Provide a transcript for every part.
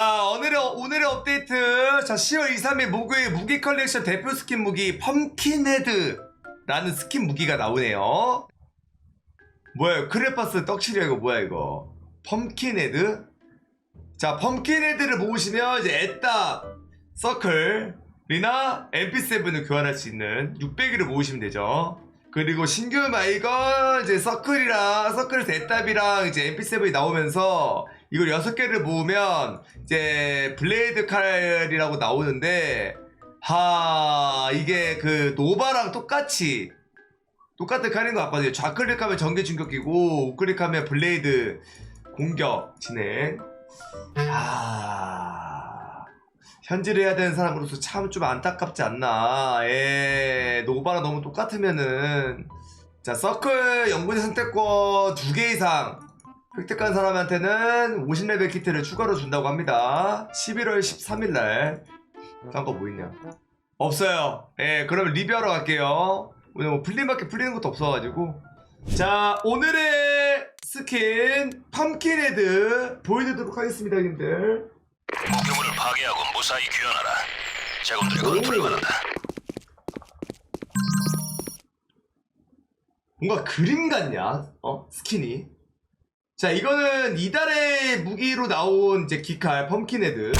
자, 오늘의, 오늘의 업데이트. 자, 10월 23일 목요일 무기 컬렉션 대표 스킨 무기 펌킨헤드라는 스킨 무기가 나오네요. 뭐야, 크레파스 떡칠이야, 이거 뭐야, 이거. 펌킨헤드? 자, 펌킨헤드를 모으시면 이제 에따, 서클이나 MP7을 교환할 수 있는 600개를 모으시면 되죠. 그리고 신규 마이건 이제 서클이랑 서클에서 에따비랑 이제 MP7이 나오면서 이걸 6개를 모으면 이제 블레이드 칼이라고 나오는데 하 이게 그 노바랑 똑같이 똑같은 칼인 것 같거든요. 좌클릭하면 전개 충격기고 우클릭하면 블레이드 공격 진행. 아 현질을 해야 되는 사람으로서 참 좀 안타깝지 않나. 에 노바랑 너무 똑같으면은 자 서클 연구자 선택권 두 개 이상 획득한 사람한테는 50레벨 키트를 추가로 준다고 합니다. 11월 13일 날. 딴거 뭐 있냐? 없어요. 예, 그러면 리뷰하러 갈게요. 오늘 뭐 풀린밖에 풀리는 것도 없어가지고. 자, 오늘의 스킨 펌킨헤드 보여드리도록 하겠습니다, 님들. 목표물을 파괴하고 무사히 귀환하라. 자군들의 건투를 바란다. 뭔가 그림 같냐? 어? 스킨이. 자, 이거는 이달의 무기로 나온 이제 기칼 펌킨헤드.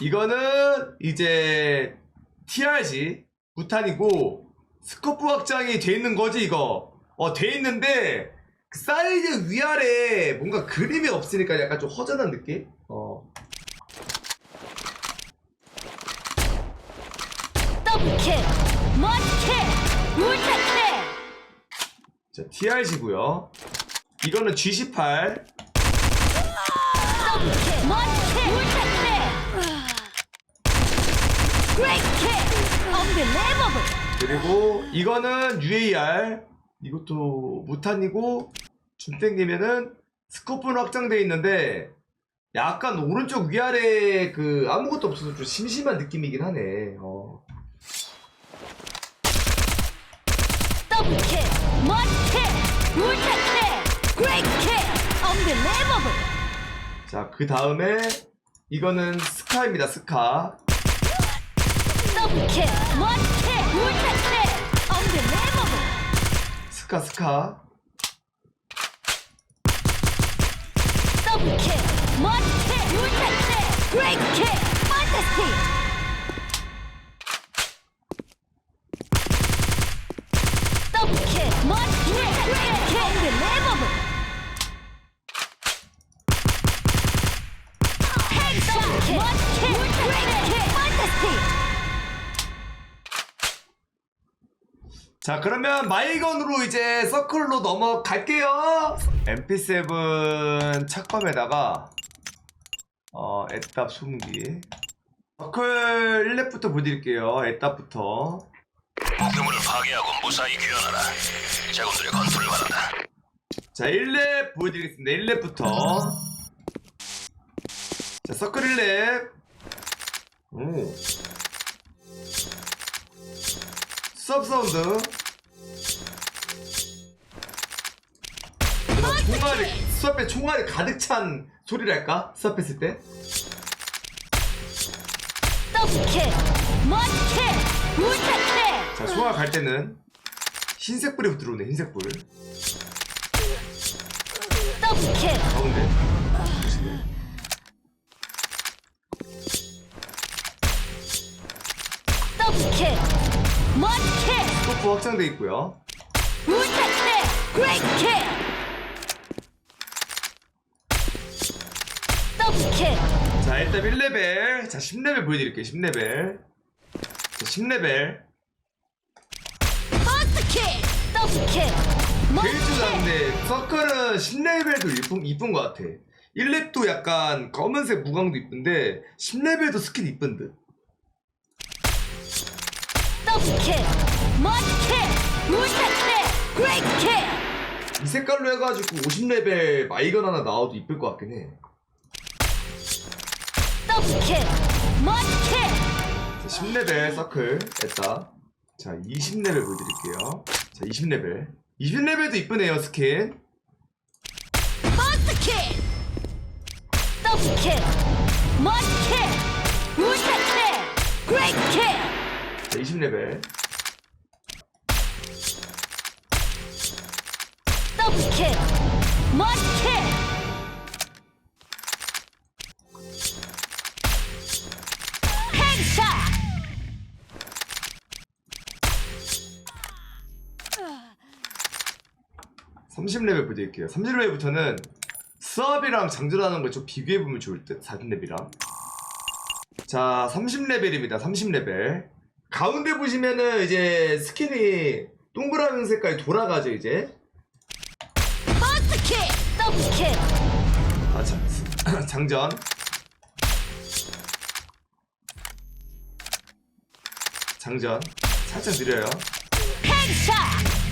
이거는 이제 TRG 부탄이고 스코프 확장이 돼 있는 거지 이거. 어, 돼 있는데 그 사이즈 위아래 뭔가 그림이 없으니까 약간 좀 허전한 느낌? 자, TRG고요. 이거는 G18. 더블킬 원킬 울타킬 그레이킬 언빌리버블 그리고 이거는 UAR 이것도 무탄이고 줌 땡기면은 스코프는 확장돼 있는데 약간 오른쪽 위아래 그 아무것도 없어서 좀 심심한 느낌이긴 하네 어. 더블킬 원킬 울타킬 그레이킬 언빌리버블. 자 그 다음에 이거는 스카입니다 스카. 더블킬 원킬 울타킬 언빌리버블. 스카 스카. 더블킬 원킬 울타킬 그레이킬 판타스틱 원킬 그레이킬 판타스틱 자 그러면 마이건으로 이제 서클로 넘어갈게요. MP7 착검에다가 어 애답 소음기. 서클 1렙부터 보여드릴게요. 애답부터 목표물을 파괴하고 무사히 귀환하라. 자군들의 건투를 바란다. 자 1렙 보여드리겠습니다. 1렙부터. 자 서클 1렙. 오. 수업 사운드. 뭔가 총알이 수업에 총알이 가득 찬 소리랄까? 수업했을 때? 더블킬 원킬 울타 킬 자, 소화 갈 때는 흰색 불이 들어오네, 흰색 불. 더블킬 가운데. 보시네. 더블킬 원킬 스코프 확장돼 있고요. 울타킬 그레이킬 더블킬 자, 일단 1레벨. 자, 10레벨 보여드릴게요, 10레벨. 자, 10레벨. 베이지도 원킬 않는데, 서클은 10레벨도 이쁜, 이쁜 것 같아. 1렙도 약간 검은색 무광도 이쁜데, 10레벨도 스킨 이쁜 듯. 그레이킬 이 색깔로 해가지고 50레벨 마이건 하나 나와도 이쁠 것 같긴 해. 더블킬 원킬 자, 10레벨 서클, 됐다. 자, 20레벨 보여드릴게요. 자, 20레벨. 20레벨도 이쁘네요 스킨. 버스트 킬 더블 킬! 머리 킬! 우타 킬! 그레이트 킬! 자 20레벨. 더블 킬! 머리 킬 30레벨 보여드릴게요. 30레벨부터는 수업이랑 장전하는 걸 좀 비교해보면 좋을 듯 40레벨이랑. 자 30레벨입니다. 30레벨 가운데 보시면은 이제 스킨이 동그라미 색깔이 돌아가죠 이제. 버스트 킬 더블 킬 아, 자, 장전. 장전. 살짝 느려요. 헤드샷!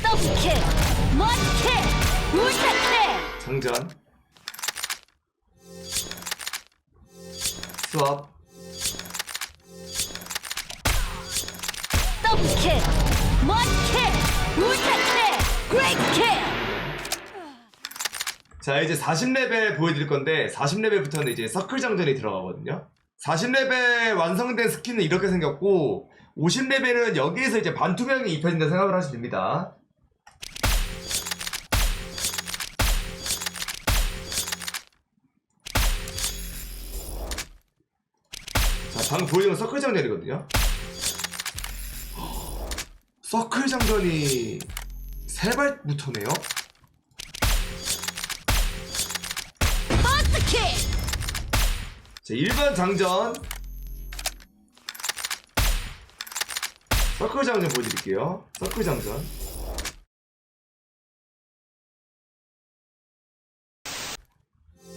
더블 킬 우타 킬 장전. 수업. 더블 킬 머리 킬 우타 킬 그레이트 킬 자, 이제 40레벨 보여드릴 건데, 40레벨부터는 이제 서클 장전이 들어가거든요. 40레벨 완성된 스킨은 이렇게 생겼고, 50레벨은 여기에서 이제 반투명이 입혀진다 생각을 하시면 됩니다. 방금 보여준 건 서클 장전이거든요. 서클 장전이 세 발부터네요. 자, 1번 장전. 서클 장전 보여드릴게요. 서클 장전.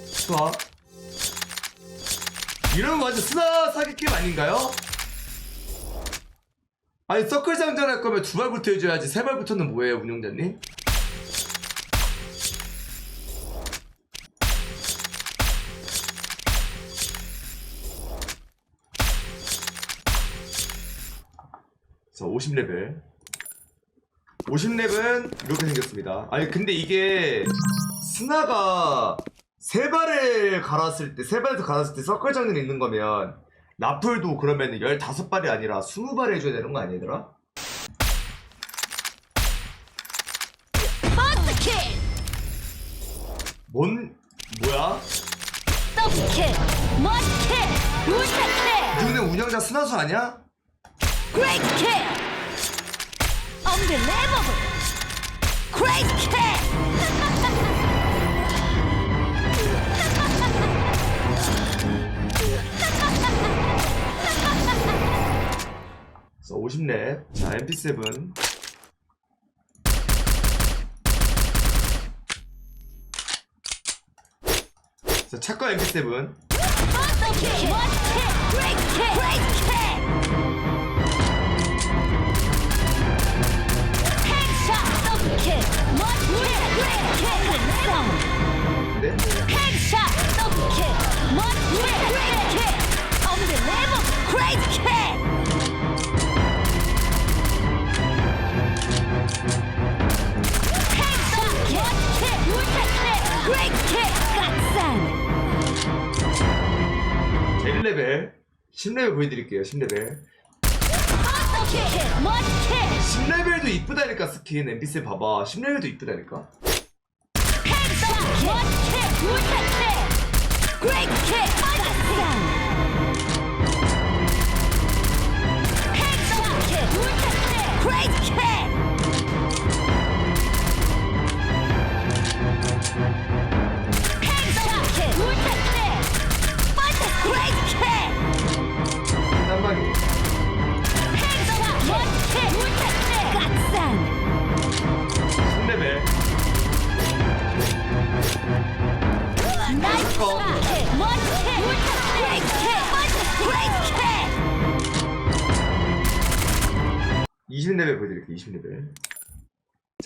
수학. 이런 거 완전 스나 사기 게임 아닌가요? 아니, 서클 장전 할 거면 두 발부터 해줘야지. 세 발부터는 뭐예요, 운영자님? 자, 50레벨. 50렙은 이렇게 생겼습니다. 아니, 근데 이게 스나가 세 발을 갈았을 때, 세 발에서 갈았을 때 서클 장전이 있는 거면 나풀도 그러면 15발이 아니라 20발 해줘야 되는 거 아니더라? 뭔, 뭐야? 더블 너네 운영자 스나수 아니야? Kick! Unbelievable! Great kick! 자, 50렙. 자, MP7. 자, 착과 MP7. Double kick! One kick! Great kick! Great kick! Headshot! Double kick! One kick! Great kick! 네? Great kick! Unbelievable! Great kick! 10레벨 보여드릴게요, 10레벨. Double kick! One kick! 10레벨도 이쁘다니까, 스킨. MP7 봐봐. 10레벨도 이쁘다니까.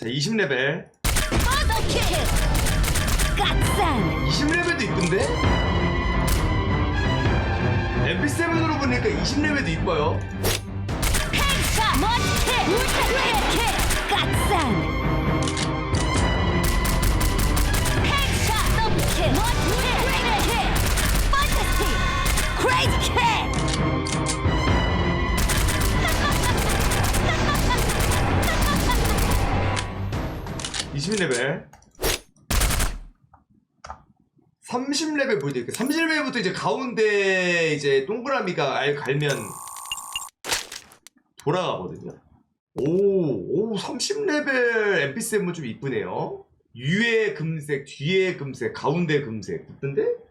자, 20레벨. Double kick! Godsend! 20레벨도 이쁜데? MP7으로 보니까 20레벨도 이뻐요. 20레벨. 30레벨 보여드릴게요. 30레벨부터 이제 가운데 이제 동그라미가 알 갈면 돌아가거든요. 오, 오 30레벨 NPC는 좀 이쁘네요. 위에 금색 뒤에 금색 가운데 금색. 이쁜데?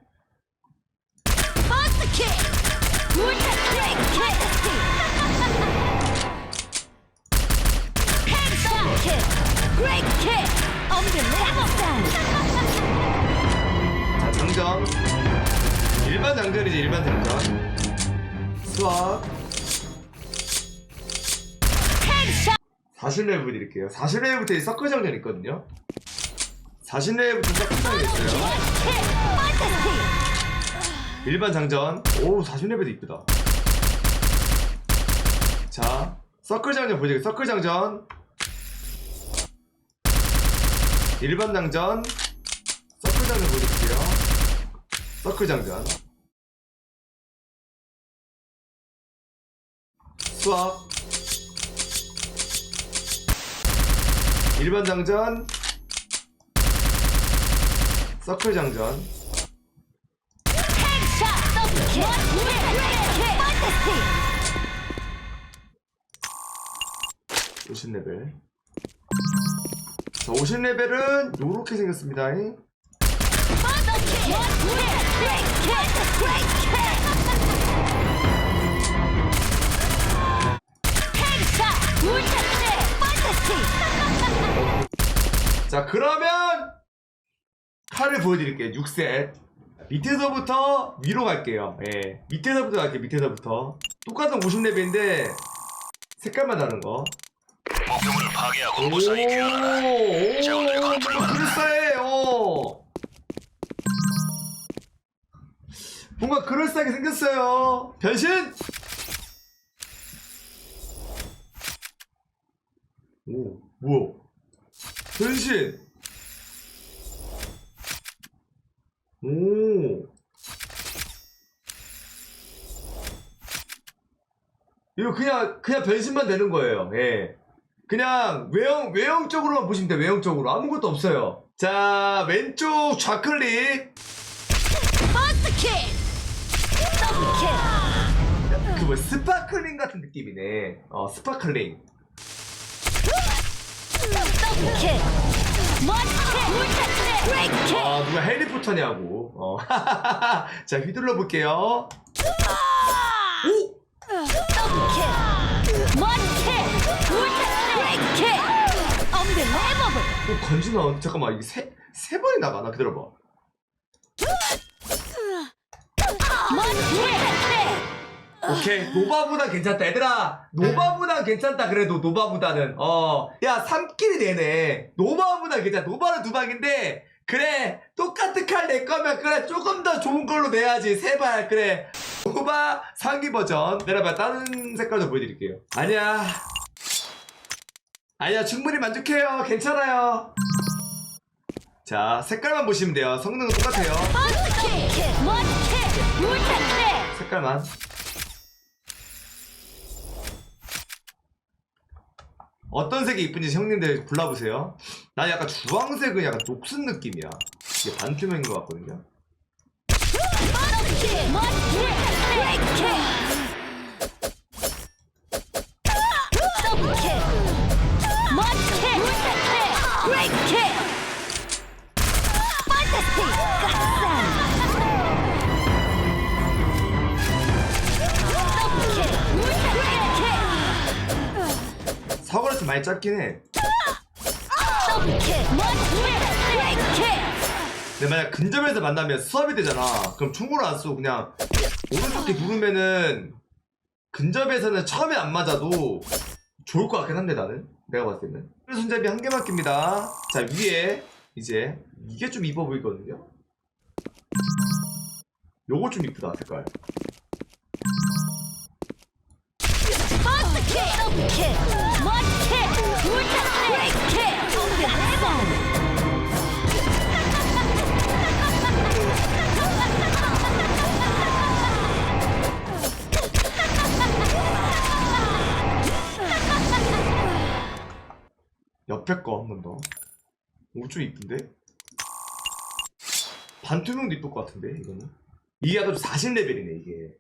자 장전 일반 장전이지 일반 장전. 수학. 헤드샷 40레벨 보여드릴게요. 40레벨부터 서클 장전 있거든요. 40레벨부터 서클 장전 있어요. 일반 장전. 오 40레벨도 이쁘다. 자 서클 장전 보여드릴게요. 서클 장전 일반 장전 서클 장전 보여드릴게요. 서클 장전. 수학 일반 장전. 서클 장전. 판타스틱 50레벨 자 50레벨은 요렇게 생겼습니다. 자 그러면 칼을 보여드릴게요. 6셋. 밑에서부터 위로 갈게요. 예. 밑에서부터 갈게요. 밑에서부터. 똑같은 50레벨인데 색깔만 다른 거 목표물을 파괴하고 무사히 귀환하라. 자원들의 컨트롤 받아라. 그럴싸해 어 뭔가 그럴싸하게 생겼어요. 변신! 오 뭐야 변신! 오. 이거 그냥 그냥 변신만 되는 거예요. 예 그냥 외형 외형적으로만 보시면 돼요. 외형적으로. 아무것도 없어요. 자 왼쪽 좌클릭. 그 뭐 스파클링 같은 느낌이네. 어 스파클링. 아 누가 해리포터냐고. 어. 자 휘둘러 볼게요. 오 킥 브레이크킥 언빌리버블 어, 건진아 잠깐만 이게 세, 세 번이 나가나 기다려봐. 오케이. 노바보다 괜찮다. 얘들아 노바보다 괜찮다. 그래도 노바보다는. 어야 3킬이 되네 노바보다 괜찮다 노바는 두 방인데 그래 똑같은 칼 낼 거면 그래 조금 더 좋은 걸로 내야지. 세발 그래. 노바 상기 버전. 내려봐. 다른 색깔도 보여드릴게요. 아니야 아니야 충분히 만족해요 괜찮아요 자 색깔만 보시면 돼요 성능은 똑같아요 색깔만 어떤 색이 이쁜지 형님들 골라보세요 난 약간 주황색은 약간 녹슨 느낌이야 이게 반투명인 것 같거든요 많이 짧긴 해. 근데 만약 근접에서 만나면 수압이 되잖아. 그럼 총구를 안 쏘고 그냥 오른쪽 키 누르면은 근접에서는 처음에 안 맞아도 좋을 것 같긴 한데 나는. 내가 봤을 때는. 손잡이 한 개만 낍니다. 자 위에 이제 이게 좀 이뻐 보이거든요? 요거 좀 이쁘다 색깔 옆에 거 한 번 더. 오, 좀 이쁜데? 반투명도 이쁠 것 같은데, 이거는? 이게 좀 40레벨이네, 이게.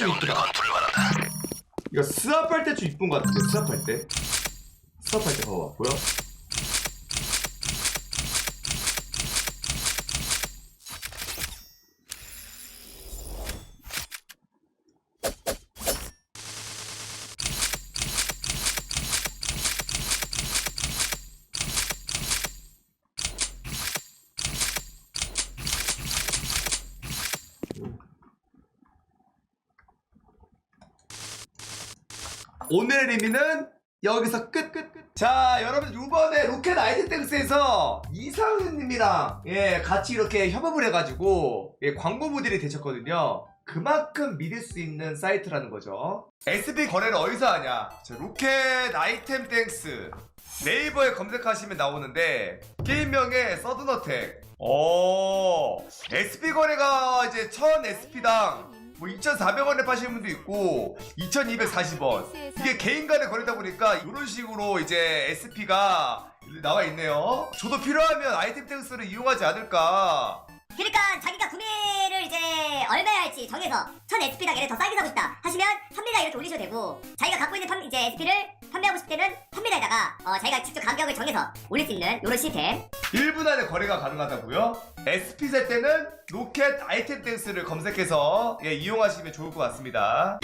좀 제군들의 이쁘다. 이거 스왑할 때좀 이쁜 것 같은데 스왑할 때 스왑할 때 봐봐 보여? 오늘의 리미는 여기서 끝, 끝, 끝. 자, 여러분, 이번에 로켓 아이템 땡스에서 이상윤님이랑, 예, 같이 이렇게 협업을 해가지고, 예, 광고 모델이 되셨거든요. 그만큼 믿을 수 있는 사이트라는 거죠. SB 거래를 어디서 하냐? 자, 로켓 아이템 땡스. 네이버에 검색하시면 나오는데, 게임명에 서든어택. 오, SP 거래가 이제 1000 SP당 뭐 2,400원에 파시는 분도 있고 2,240원. 이게 개인 간의 거래다 보니까 이런 식으로 이제 SP가 나와 있네요. 저도 필요하면 아이템 땡스를 이용하지 않을까 그러니까 자기가 구매를 이제 얼마에 할지 정해서 1000 SP당 얘를 더 싸게 사고 싶다 하시면 판매다 이렇게 올리셔도 되고 자기가 갖고 있는 판, 이제 SP를 판매하고 싶을 때는 판매다에다가 어, 자기가 직접 가격을 정해서 올릴 수 있는 이런 시스템 1분 안에 거래가 가능하다고요? SP 살 때는 로켓 아이템 땡스를 검색해서 예, 이용하시면 좋을 것 같습니다